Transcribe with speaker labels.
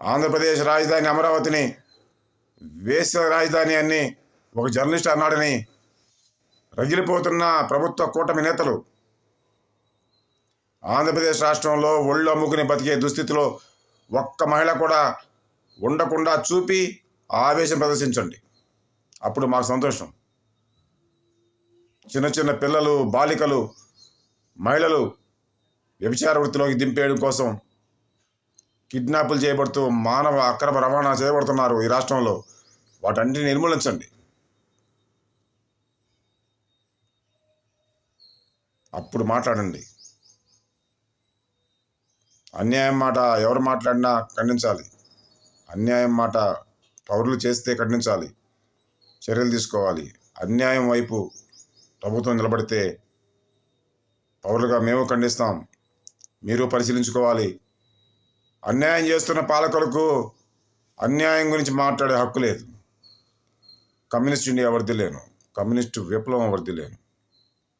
Speaker 1: ఆంధ్రప్రదేశ్ రాజధాని అమరావతిని వేశ్య రాజధాని అని ఒక జర్నలిస్ట్ అన్నాడని రగిలిపోతున్న ప్రభుత్వ కూటమి నేతలు. ఆంధ్రప్రదేశ్ రాష్ట్రంలో ఒళ్ళు అమ్ముకుని బతికే దుస్థితిలో ఒక్క మహిళ కూడా ఉండకుండా చూపి ఆవేశం ప్రదర్శించండి. అప్పుడు మాకు సంతోషం. చిన్న చిన్న పిల్లలు బాలికలు మహిళలు వ్యభిచార వృత్తిలోకి దింపేయడం కోసం కిడ్నాపులు చేయబడుతూ మానవ అక్రమ రవాణా చేయబడుతున్నారు ఈ రాష్ట్రంలో. వాటన్నిటిని నిర్మూలించండి. అప్పుడు మాట్లాడండి. అన్యాయం మాట ఎవరు మాట్లాడినా ఖండించాలి. అన్యాయం మాట పౌరులు చేస్తే ఖండించాలి. చర్యలు తీసుకోవాలి. అన్యాయం వైపు ప్రభుత్వం నిలబడితే పౌరులుగా మేము ఖండిస్తాం. మీరు పరిశీలించుకోవాలి. అన్యాయం చేస్తున్న పాలకులకు అన్యాయం గురించి మాట్లాడే హక్కు లేదు. కమ్యూనిస్ట్ ఇండియా వర్దిలేను కమ్యూనిస్టు విప్లవం వర్దిలేను